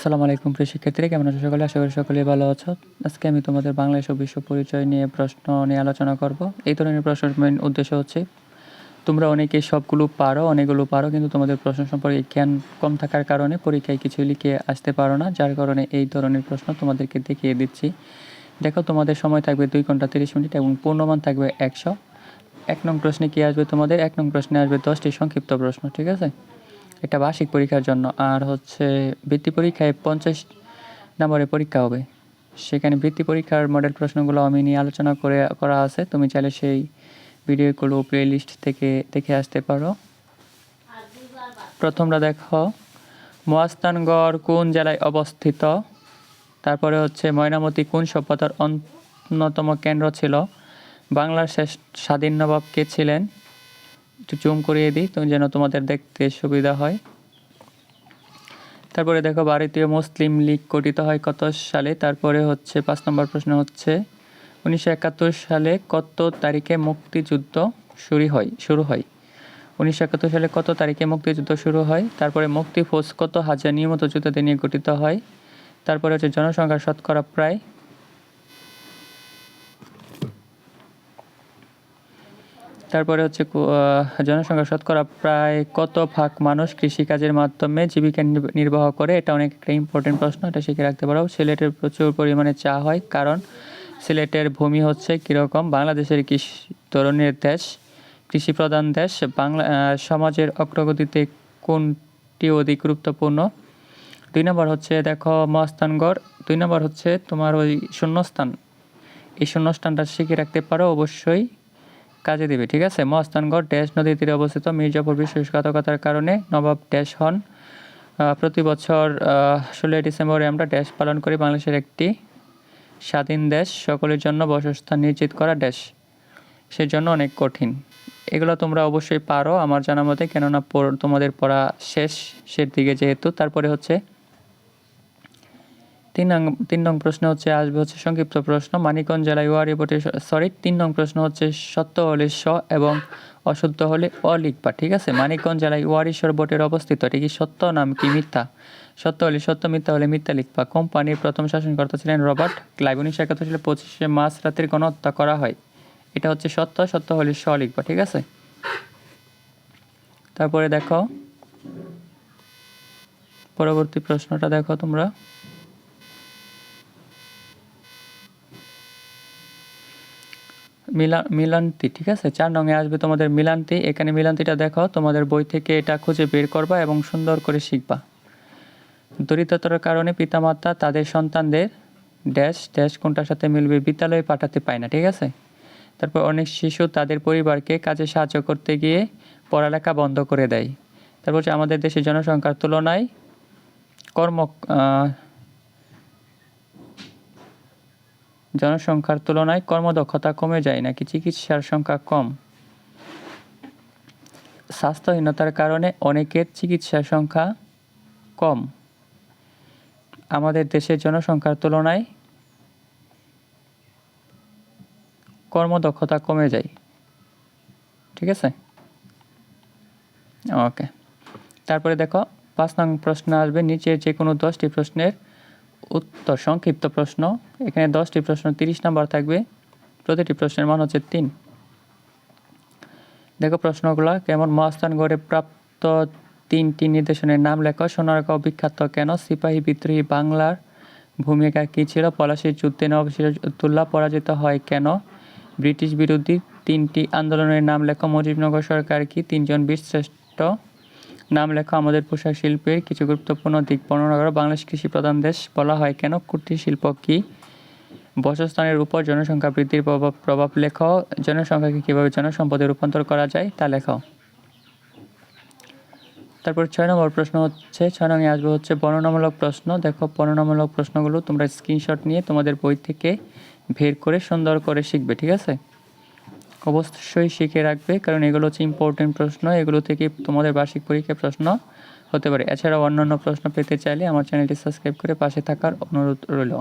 আসসালামু আলাইকুম, প্রিয় শিক্ষার্থীরা। কেমন আছো সকলে? আশা করি সকলেই ভালো আছো। আজকে আমি তোমাদের বাংলাদেশ ও বিশ্ব পরিচয় নিয়ে প্রশ্ন নিয়ে আলোচনা করব। এই ধরনের প্রশ্নের মেন উদ্দেশ্য হচ্ছে, তোমরা অনেকে সবগুলো পারো, অনেকগুলো পারো, কিন্তু তোমাদের প্রশ্ন সম্পর্কে জ্ঞান কম থাকার কারণে পরীক্ষায় কিছু লিখে আসতে পারো না, যার কারণে এই ধরনের প্রশ্ন তোমাদেরকে দেখিয়ে দিচ্ছি। দেখো, তোমাদের সময় থাকবে দুই ঘণ্টা তিরিশ মিনিট এবং পূর্ণমান থাকবে একশো। এক নং প্রশ্নে কী আসবে তোমাদের? এক নং প্রশ্নে আসবে দশটি সংক্ষিপ্ত প্রশ্ন, ঠিক আছে? এটা বার্ষিক পরীক্ষার জন্য। আর হচ্ছে বৃত্তি পরীক্ষায় পঞ্চাশ নম্বরের পরীক্ষা হবে। সেখানে বৃত্তি পরীক্ষার মডেল প্রশ্নগুলো আমি নিয়ে আলোচনা করে, করা আছে। তুমি চাইলে সেই ভিডিওগুলো প্লে লিস্ট থেকে দেখে আসতে পারো। প্রথমটা দেখো। মহাস্থানগড় কোন জেলায় অবস্থিত? তারপরে হচ্ছে ময়নামতি কোন সভ্যতার অন্যতম কেন্দ্র ছিল? বাংলার শেষ স্বাধীন নবাব কে ছিলেন? একটু জুম করিয়ে দিই তুমি যেন তোমাদের দেখতে সুবিধা হয়। তারপরে দেখো, ভারতীয় মুসলিম লীগ গঠিত হয় কত সালে? তারপরে হচ্ছে, পাঁচ নম্বর প্রশ্ন হচ্ছে, উনিশশো একাত্তর সালে কত তারিখে মুক্তিযুদ্ধ শুরু হয় শুরু হয়? উনিশশো একাত্তর সালে কত তারিখে মুক্তিযুদ্ধ শুরু হয়? তারপরে মুক্তি ফৌজ কত হাজার নিয়মিত যুদ্ধদের নিয়ে গঠিত হয়? তারপরে হচ্ছে, জনসংখ্যার শতকরা প্রায় তারপরে হচ্ছে জনসংখ্যা শতকরা প্রায় কত ভাগ মানুষ কৃষিকাজের মাধ্যমে জীবিকা নির্ব- নির্বাহ করে? এটা অনেক একটা ইম্পর্টেন্ট প্রশ্ন, এটা শিখে রাখতে পারো। সিলেটের প্রচুর পরিমাণে চা হয়, কারণ সিলেটের ভূমি হচ্ছে কীরকম? বাংলাদেশের কৃষি ধরনের দেশ কৃষি প্রধান দেশ। বাংলা সমাজের অগ্রগতিতে কোনটি অধিক গুরুত্বপূর্ণ? দুই নম্বর হচ্ছে, দেখো, মহাস্থানগড়। দুই নম্বর হচ্ছে, তোমার ওই শূন্যস্থান। এই শূন্যস্থানটা শিখে রাখতে পারো অবশ্যই। কাজে দিবে, ঠিক আছে? মহাস্থানগড় ড্যাশ নদীর তীরে অবস্থিত মির্জাপুর বিশ্বাসঘাতকতার কারণে নবাব ড্যাশ হন। প্রতি বছর ষোলোই ডিসেম্বরে আমরা ড্যাশ পালন করি বাংলাদেশের একটি স্বাধীন দেশ। সকলের জন্য বসস্থান নিশ্চিত করা দেশ সেজন্য অনেক কঠিন। এগুলো তোমরা অবশ্যই পারো। আমার জানা মতে কেননা তোমাদের পড়া শেষ। শের দিকে যেহেতু, তারপরে হচ্ছে তিন নং তিন নং প্রশ্ন হচ্ছে, আসবে হচ্ছে সংক্ষিপ্ত প্রশ্ন। মানিকগঞ্জ জেলায় ওয়ারি বোটে সরি তিন নং প্রশ্ন হচ্ছে, সত্য হলে স এবং অশুদ্ধ হলে অ লিখবা ঠিক আছে? মানিকগঞ্জ জেলায় ওয়ারিশ্বর বোটের অবস্থিত, এটি কি সত্য নাম কি মিথ্যা? সত্য হলে সত্য, মিথ্যা হলে মিথ্যা লিখবা। কোম্পানির প্রথম শাসনকর্তা ছিলেন রবার্ট ক্লাইভ উনিশশো একাত্তর সালে পঁচিশে মার্চ রাতের গণহত্যা করা হয়। এটা হচ্ছে সত্য সত্য হলে স লিখবা, ঠিক আছে? তারপরে দেখো, পরবর্তী প্রশ্নটা দেখো তোমরা। মিলা মিলান্তি, ঠিক আছে? চার নঙে আসবে তোমাদের মিলান্তি। এখানে মিলান্তিটা দেখো, তোমাদের বই থেকে এটা খুঁজে বের করবা এবং সুন্দর করে শিখবা। দরিদ্রতার কারণে পিতামাতা তাদের সন্তানদের ড্যাশ ড্যাশ কোনটার সাথে মিলবে বিদ্যালয়ে পাঠাতে পায় না, ঠিক আছে? তারপর অনেক শিশু তাদের পরিবারকে কাজে সাহায্য করতে গিয়ে পড়ালেখা বন্ধ করে দেয়। তারপর হচ্ছে আমাদের দেশের জনসংখ্যার তুলনায় কর্ম জনসংখ্যার তুলনায় কর্মদক্ষতা কমে যায় নাকি চিকিৎসার সংখ্যা কম? স্বাস্থ্যহীনতার কারণে অনেকের চিকিৎসার সংখ্যা কম। আমাদের দেশের জনসংখ্যার তুলনায় কর্মদক্ষতা কমে যায়। ঠিক আছে? ওকে। তারপরে দেখো, পাঁচ নং প্রশ্ন আসবে, নিচের যে কোনো দশটি প্রশ্নের উত্তর, সংক্ষিপ্ত প্রশ্ন। এখানে দশটি প্রশ্ন, তিরিশ নাম্বার থাকবে। প্রতিটি প্রশ্নের মান হচ্ছে তিন। দেখো প্রশ্নগুলো, কেমন মহাস্থানগড়ে প্রাপ্ত তিনটি নির্দেশনের নাম লেখো। সোনারগাঁও বিখ্যাত কেন? সিপাহী বিদ্রোহী বাংলার ভূমিকা কী ছিল? পলাশির যুদ্ধে নবাব সিরাজউদ্দৌলা পরাজিত হয় কেন? ব্রিটিশ বিরোধী তিনটি আন্দোলনের নাম লেখো। মুজিবনগর সরকার কি তিনজন বীরশ্রেষ্ঠ নাম লেখা আমাদের পোশাক শিল্পের কিছু গুরুত্বপূর্ণ দিক বর্ণনা করো বাংলাদেশ কৃষি প্রধান দেশ বলা হয় কেন? কুটির শিল্প কি? বসস্থানের উপর জনসংখ্যা বৃদ্ধির প্রভাব প্রভাব লেখাও জনসংখ্যাকে কীভাবে জনসম্পদে রূপান্তর করা যায় তা লেখাও তারপর ছয় নম্বর প্রশ্ন হচ্ছে, ছয় নঙে আসবে হচ্ছে বর্ণনামূলক প্রশ্ন। দেখো, বর্ণনামূলক প্রশ্নগুলো তোমরা স্ক্রিনশট নিয়ে তোমাদের বই থেকে বের করে সুন্দর করে শিখবে, ঠিক আছে? অবশ্যই শিখে রাখবে, কারণ এগুলো হচ্ছে ইম্পর্টেন্ট প্রশ্ন, এগুলো থেকে তোমাদের বার্ষিক পরীক্ষা প্রশ্ন হতে পারে। এছাড়াও অন্যান্য প্রশ্ন পেতে চাইলে আমার চ্যানেলটি সাবস্ক্রাইব করে পাশে থাকার অনুরোধ রইল।